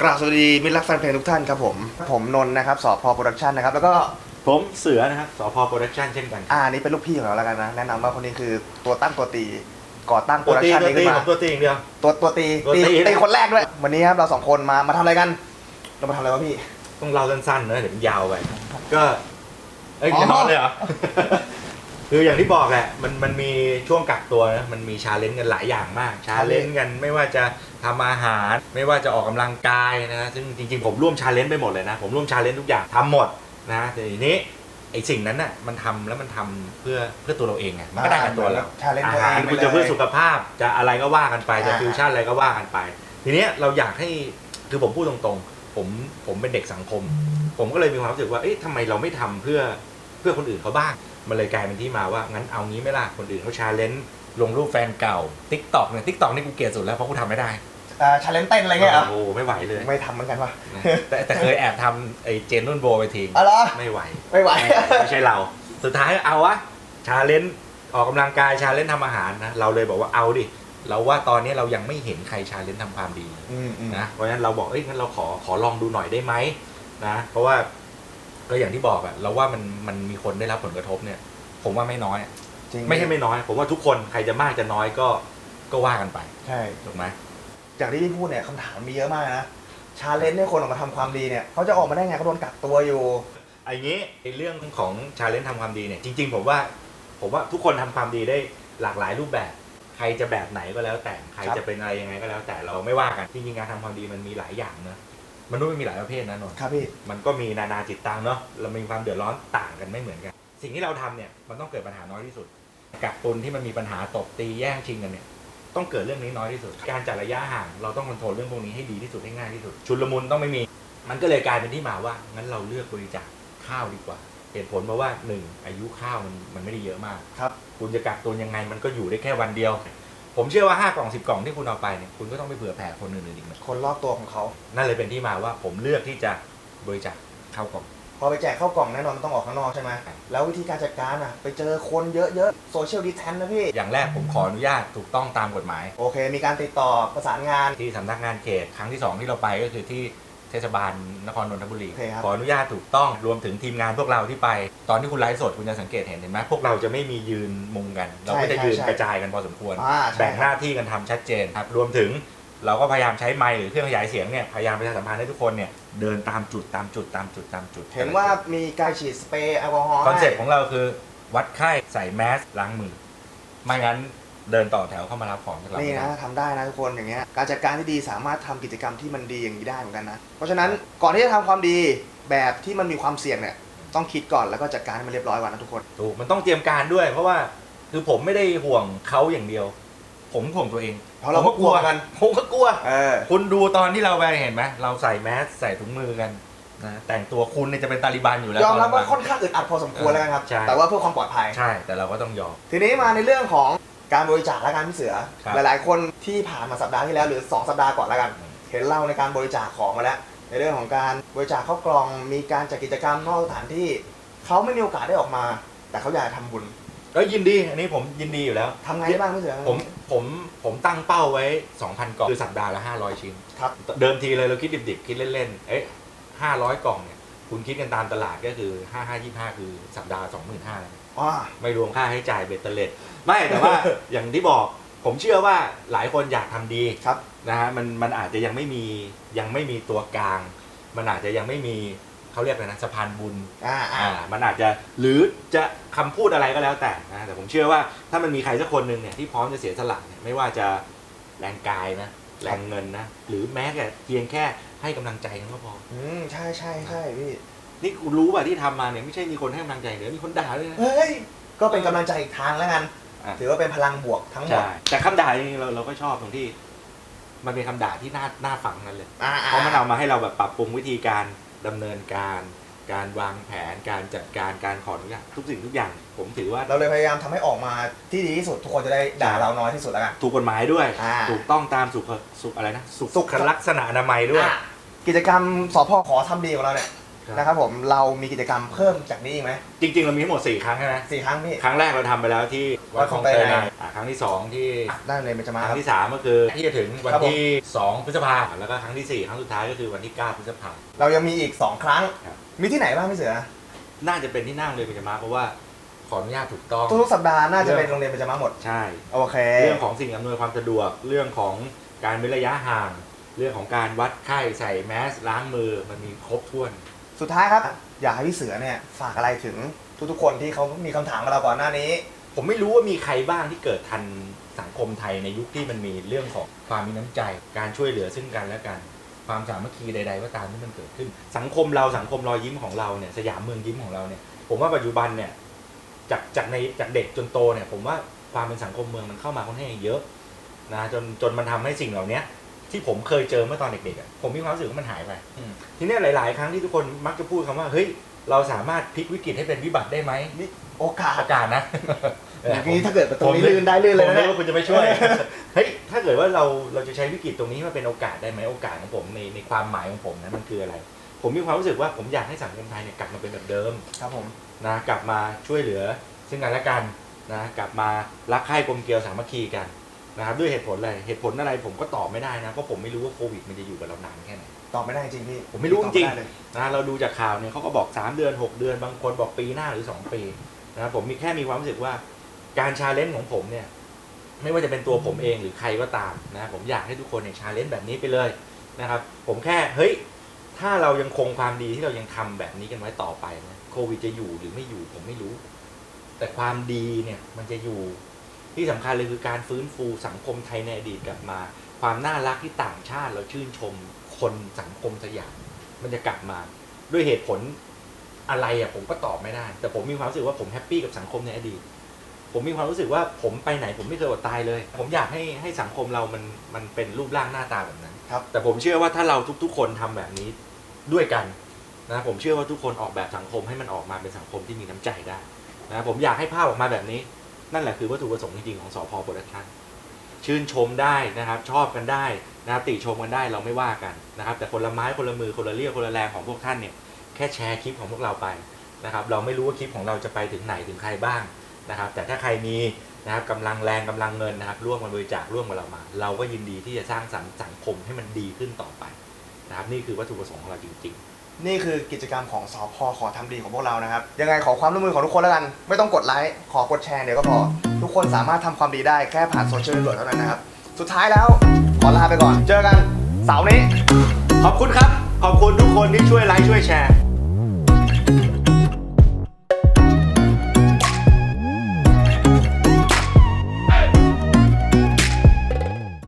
กราบสวัสดีมิตรรักแฟนเพลงทุกท่านครับผม ผมนนท์นะครับสอพอโปรดักชันนะครับ แล้วก็ผมเสือนะครับสพโปรดักชันเช่นกันอ่านี่เป็นลูกพี่ของเราแล้วกันนะ แนะนำว่าคนนี้คือตัวตั้งตัวตีก่อตั้งโปรตัวดักตีชันตัวนี้ตีขึ้นผมามตัวตีอย่างเดียว ตัวตัวตีตัวตีตีตีคนแรกด้วย วันนี้ครับเราสองคนมามาทำอะไรกัน เรามาทำอะไรวะพี่ ต้องเล่าสั้นๆนะเดี๋ยวมันยาวไป ก็ เอ้ยอ๋อ จะนอนเลยเหรอ คืออย่างที่บอกแหละมันมันมีช่วงกักตัวนะมันมีชาเลนจ์กันหลายอย่างมากชาเลนจ์กันไม่ว่าจะทำอาหาร ไม่ว่าจะออกกำลังกายนะซึ่งจริงๆ ผมร่วมชาเลนจ์ไปหมดเลยนะ ผมร่วมชาเลนจ์ทุกอย่างทำหมดนะแต่ทีนี้ไอ้สิ่งนั้นน่ะมันทำแล้วมันทำเพื่อเพื่อตัวเราเองไงมันก็ได้กับตัวเรา ชาเลนจ์อาตัวเอหารงไปคุณเลจะเพื่อยสุขภาพจะอะไรก็ว่ากันไปจะอ่า ฟิวชั่นอะไรก็ว่ากันไป ทีเนี้ยเราอยากให้คือผมพูดตรงๆ ผมผมเป็นเด็กสังคม ผมก็เลยมีความรู้สึกว่าเอ๊ะทำไมเราไม่ทำเพื่อเพื่อคนอื่นเขาบ้าง มันเลยกลายเป็นที่มาว่างั้นเอางี้ไหม่ล่ะคนอื่นเขาชาเลนจ์ลงรูปแฟนเก่าทิกตอกเนี่ยทิกตอกนี่กูเกลียดสุดแล้วเพราะกูทำไม่ได้อ่าชาเลนจ์เต้นอะไรเงี้ยเหรอโอ้โหไม่ไหวเลย ไม่ทำเหมือนกันวะนะแต่แต่เคยแอบทำไอ้เจนนุ่นโบไปทิ้งอ๋อเหรอไม่ไหว ไม่ไหว ไม่ใช่เรา สุดท้ายเอาวะชาเลนจ์ออกกำลังกายชาเลนจ์ทำอาหารนะ เราเลยบอกว่าเอาดิ เราว่าตอนนี้เรายังไม่เห็นใครชาเลนจ์ทำความดีอืมอืมนะ เพราะฉะนั้นเราบอก เอ้ยงั้นเราขอขอลองดูหน่อยได้ไหมนะ เพราะว่า ก็อย่างที่บอกอะเราว่ามันมันมีคนได้รับผลกระทบเนี่ย ผมว่าไม่น้อยอะจริงไม่ใช่ไม่น้อย ผมว่าทุกคนใครจะมากจะน้อยก็ก็ว่ากันไปใช่ ถูกไหมจากที่พี่พูดเนี่ยคำถามมีเยอะมากนะชาเลนจ์ให้คนออกมาทำความดีเนี่ยเขาจะออกมาได้ไงเขาโดนกักตัวอยู่ ไอ้งี้ไอ้เรื่องของชาเลนจ์ทำความดีเนี่ยจริง ๆ ผมว่าผมว่าทุกคนทำความดีได้หลากหลายรูปแบบ ใครจะแบบไหนก็แล้วแต่ใครครับ จะเป็นอะไรยังไงก็แล้วแต่เราไม่ว่ากันจริงๆการทำความดีมันมีหลายอย่างนะ มนุษย์มันมีหลายประเภทนะนนท์ครับพี่ มันก็มีนานาจิตตังเนาะเรามีความเดือดร้อนต่างกันไม่เหมือนกัน สิ่งที่เราทำเนี่ยมันต้องเกิดปัญหาน้อยที่สุด กักตุนที่มันมีปัญหาตบตีแย่งชิงกันเนี่ยต้องเกิดเรื่องนี้น้อยที่สุด การจัดระยะห่างเราต้องคอนโทรลเรื่องพวกนี้ให้ดีที่สุดให้ง่ายที่สุด ชุลมุนต้องไม่มี มันก็เลยกลายเป็นที่มาว่างั้นเราเลือกบริจาคข้าวดีกว่า เหตุผลเพราะว่าหนึ่งอายุข้าวมันมันไม่ได้เยอะมาก ครับ คุณจะกักตุนยังไงมันก็อยู่ได้แค่วันเดียว ผมเชื่อว่าห้ากล่องสิบกล่องที่คุณเอาไปเนี่ยคุณก็ต้องไปเผื่อแผ่คนอื่นๆอีกนะคนรอบตัวของเขา นั่นเลยเป็นที่มาว่าผมเลือกที่จะบริจาคข้าวกล่อง พอไปแจกข้าวกล่องแน่นอนมันต้องออกข้างนอกใช่ไหมครับแล้ววิธีการจัดการอะ ไปเจอคนเยอะๆโซเชียลดิสแทนนะพี่ อย่างแรกผมขออนุญาตถูกต้องตามกฎหมาย โอเค มีการติดต่อประสานงาน ที่สำนักงานเขตครั้งที่สองที่เราไปก็คือที่ เทศบาลนครนนทบุรี โอเคครับ ขออนุญาตถูกต้องรวมถึงทีมงานพวกเราที่ไป ตอนที่คุณไลฟ์สดคุณจะสังเกตเห็นเห็นไหมพวกเราจะไม่มียืนมุงกัน เราก็จะยืนกระจายกันพอสมควร อ่าใช่แบ่งหน้าที่กันทำชัดเจนครับรวมถึงเราก็พยายามใช้ไมค์หรือเครื่องขยายเสียงเนี่ยพยายามประชาสัมพันธ์ให้ทุกคนเนี่ยเดินตามจุดตามจุดตามจุดตามจุดเห็นว่ามีการฉีดสเปรย์แอลกอฮอล์คอนเซ็ปต์ของเราคือวัดไข้ใส่แมสล้างมือ ไม่งั้น เดินต่อแถวเข้ามารับของจากเรานี่ไม่ได้นะทำได้นะทุกคนอย่างเงี้ยการจัดการที่ดีสามารถทำกิจกรรมที่มันดีอย่างนี้ได้เหมือนกันนะ เพราะฉะนั้นก่อนที่จะทำความดีแบบที่มันมีความเสี่ยงเนี่ยต้องคิดก่อนแล้วก็จัดการให้มันเรียบร้อยก่อนนะทุกคน ถูกมันต้องเตรียมการด้วย เพราะว่าคือผมไม่ได้ห่วงเขาอย่างเดียว ผมห่วงตัวเองเพราะเราก็กลัวกัน ผมก็กลัว เออ คุณดูตอนที่เราไปเห็นไหมเราใส่แมสใส่ถุงมือกันนะแต่งตัวคุณเนี่ยจะเป็นตาลิบันอยู่แล้วยอมรับตนว่าหลังค่อนข้างอึดอัดพอสมควรแล้วกันครับ ใช่ แต่ว่าเพื่อความปลอดภัย ใช่แต่เราก็ต้องยอม ทีนี้มาในเรื่องของ การบริจาคและการพี่เสือ ครับหลายๆ คนที่ผ่านมาสัปดาห์ที่แล้วหรือ 2 สัปดาห์ก่อนแล้วกัน เห็นเราในการบริจาคของมาแล้ว ในเรื่องของการบริจาคข้าวกล่อง มีการจัดกิจกรรมนอกสถานที่ เขาไม่มีโอกาสได้ออกมา แต่เขาอยากจะทำบุญก็ยินดีอันนี้ผมยินดีอยู่แล้ว ทำไงได้บ้างพี่เสือ ผมผมผมตั้งเป้าไว้ 2,000 กล่อง คือสัปดาห์ละ 500 ชิ้น ครับ เดิมทีเลยเราคิดดิบๆ คิดเล่นๆ เอ๊ะ500 กล่องเนี่ย คุณคิดกันตามตลาดก็คือ 5525 คือสัปดาห์ 25,000แล้ว อ่า ไม่รวมค่าใช้จ่ายเบ็ดเตล็ดไม่แต่ว่า อย่างที่บอกผมเชื่อว่าหลายคนอยากทำดีครับ นะฮะมันมันอาจจะยังไม่มียังไม่มีตัวกลาง มันอาจจะยังไม่มีเขาเรียกอะไรนะสะพานบุญ อ่าอ่าอ่า มันอาจจะหรือจะคำพูดอะไรก็แล้วแต่นะแต่ผมเชื่อว่าถ้ามันมีใครสักคนหนึ่งเนี่ยที่พร้อมจะเสียสละเนี่ยไม่ว่าจะแรงกายนะ แรงเงินนะ หรือแม้แต่เพียงแค่ให้กำลังใจกันก็พอ อืม ใช่ใช่ใช่พี่ นี่กูรู้ป่ะที่ทำมาเนี่ยไม่ใช่มีคนให้กำลังใจเดี๋ยวมีคนด่าด้วยนะเฮ้ย ก็เป็นกำลังใจอีกทางแล้วกัน อะถือว่าเป็นพลังบวกทั้งหมดใช่แต่คำด่าจริงๆเราเราก็ชอบตรงที่ มันเป็นคำด่าที่น่าน่าฟังนั่นเลย อ่าเพราะมันเอามาให้เราแบบปรับปรุงวิธีการดำเนินการ การวางแผนการจัดการการขออนุญาตทุกสิ่งทุกอย่าง ผมถือว่าเราเลยพยายามทำให้ออกมาที่ดีที่สุดทุกคนจะได้ด่าใช่เราน้อยที่สุดแล้วกัน ถูกกฎหมายด้วย อ่าถูกต้องตามสุขสุขอะไรนะสุสุขขลักษณะอนามัยด้วย อะกิจกรรมสพขอทำดีของเราเนี่ย ครับ นะครับผมเรามีกิจกรรมเพิ่มจากนี้อีกไหมจริง ๆ เรามีทั้งหมด 4 ครั้งใช่ไหมสี่ครั้งพี่ ครั้งแรกเราทำไปแล้วที่วัดคลองเตยวัดคลองเตยในในอะครั้งที่ 2 ที่ ได้เลยเป็นจะมาคครั้รับ งที่ 3 ก็คือที่จะถึงวันครับผม ที่ 2 พฤษภาแล้วก็ครั้งที่4 ครั้งสุดท้ายก็คือวันที่ 9 พฤษภา เรายังมีอีก 2 ครั้ง ครับ มีที่ไหนบ้างพี่เสือน่าจะเป็นที่นั่งเลยเป็นจมาเพราะว่าขออนุญาตถูกต้อง ทุกๆสัปดาห์น่าจะเป็นโรงเรียนเป็นจะมาหมด ใช่ โอเค เรื่องของสิ่งอำนวยความสะดวกเรื่องของการเว้นระยะห่าง เรื่องของการวัดไข้ใส่แมสล้างมือมันมีครบถ้วน สุดท้ายครับ อยากให้พี่เสือเนี่ยฝากอะไรถึงทุกๆคนที่เขามีคำถามกับเราก่อนหน้านี้ ผมไม่รู้ว่ามีใครบ้างที่เกิดทันสังคมไทยในยุคที่มันมีเรื่องของความมีน้ำใจ การช่วยเหลือซึ่งกันและกัน ความสามัคคีใด ๆ ก็ตามที่มันเกิดขึ้น สังคมเราสังคมรอยยิ้มของเราเนี่ยสยามเมืองยิ้มของเราเนี่ยผมว่าปัจจุบันเนี่ยจากจากในจากเด็กจนโตเนี่ยผมว่าความเป็นสังคมเมืองมันเข้ามาค่อนข้างเยอะนะจนจนมันทำให้สิ่งเหล่านี้ ที่ผมเคยเจอเมื่อตอนเด็กๆอะผมมีความรู้สึกว่ามันหายไป อืม ทีเนี้ยหลาย ๆ ครั้งที่ทุกคนมักจะพูดคำว่า เฮ้ย เราสามารถพลิกวิกฤตให้เป็นวิบัติได้ไหมโอกาสโอกาสนะอย่างนี้ถ้าเกิดประตูนี้ลื่นได้ลื่นเลยผมนะนึเนี่กยว่าคุณจะไม่ช่วย เฮ้ย ถ้าเกิดว่าเราเราจะใช้วิกฤตตรงนี้มาเป็นโอกาสได้ไหมโอกาสของผมในในความหมายของผมนะมันคืออะไร ผมมีความรู้สึกว่าผมอยากให้สังคมไทยเนี่ยกลับมาเป็นแบบเดิม ครับผม นะกลับมาช่วยเหลือซึ่งกันและกันนะกลับมารักใคร่กลมเกลียวสามัคคีกัน นะครับด้วยเหตุผลอะไรเหตุผลอะไรผมก็ตอบไม่ได้นะเพราะผมไม่รู้ว่าโควิดมันจะอยู่กับเรานานแค่ไหนตอบไม่ได้จริงพี่ผมไม่รู้จริงๆตอบไม่ได้เลยนะเราดูจากข่าวเนี่ยเขาก็บอก 3 เดือน 6 เดือนบางคนบอกปีหน้าหรือ 2 ปีนะครับผมมีแค่มีความรู้สึกว่าการชาเลนจ์ของผมเนี่ย ไม่ว่าจะเป็นตัวผมเองหรือใครก็ตามนะผมอยากให้ทุกคนเนี่ยชาเลนจ์แบบนี้ไปเลยนะครับ ผมแค่เฮ้ยถ้าเรายังคงความดีที่เรายังทำแบบนี้กันไว้ต่อไปนะโควิดจะอยู่หรือไม่อยู่ผมไม่รู้ แต่ความดีเนี่ยมันจะอยู่ ที่สำคัญเลยคือการฟื้นฟูสังคมไทยในอดีตกลับมา ความน่ารักที่ต่างชาติเราชื่นชมคนสังคมสยามมันจะกลับมา ด้วยเหตุผลอะไรอะผมก็ตอบไม่ได้ แต่ผมมีความรู้สึกว่าผมแฮปปี้กับสังคมในอดีต ผมมีความรู้สึกว่าผมไปไหนผมไม่เคยอดตายเลย ผมอยากให้ให้สังคมเรามันมันเป็นรูปร่างหน้าตาแบบนั้นครับแต่ผมเชื่อว่าถ้าเราทุก ๆ คนทำแบบนี้ด้วยกันนะผมเชื่อว่าทุกคนออกแบบสังคมให้มันออกมาเป็นสังคมที่มีน้ำใจได้นะผมอยากให้ภาพออกมาแบบนี้ นั่นแหละคือวัตถุประสงค์จริงๆของสพโปรดักชั่นชื่นชมได้นะครับ ชอบกันได้นะครับติชมกันได้เราไม่ว่ากันนะครับ แต่คนละไม้คนละมือคนละเรียวคนละแรงของพวกท่านเนี่ยแค่แชร์คลิปของพวกเราไปนะครับ เราไม่รู้ว่าคลิปของเราจะไปถึงไหนถึงใครบ้างนะครับ แต่ถ้าใครมีนะครับกำลังแรงกำลังเงินนะครับ ร่วมกันบริจาคร่วมกับเรามา เราก็ยินดีที่จะสร้างสรรค์สังคมให้มันดีขึ้นต่อไปนะครับ นี่คือวัตถุประสงค์ของเราจริง ๆ นี่คือกิจกรรมของสพขอทำดีของพวกเรานะครับ ยังไงขอความร่วมมือของทุกคนแล้วกัน ไม่ต้องกดไลค์ขอกดแชร์เดี๋ยวก็พอ ทุกคนสามารถทำความดีได้แค่ผ่านโซเชียลมีเดียเท่านั้นนะครับ สุดท้ายแล้ว ขอลาไปก่อน เจอกันเสาร์นี้ ขอบคุณครับ ขอบคุณทุกคนที่ช่วยไลค์ช่วยแชร์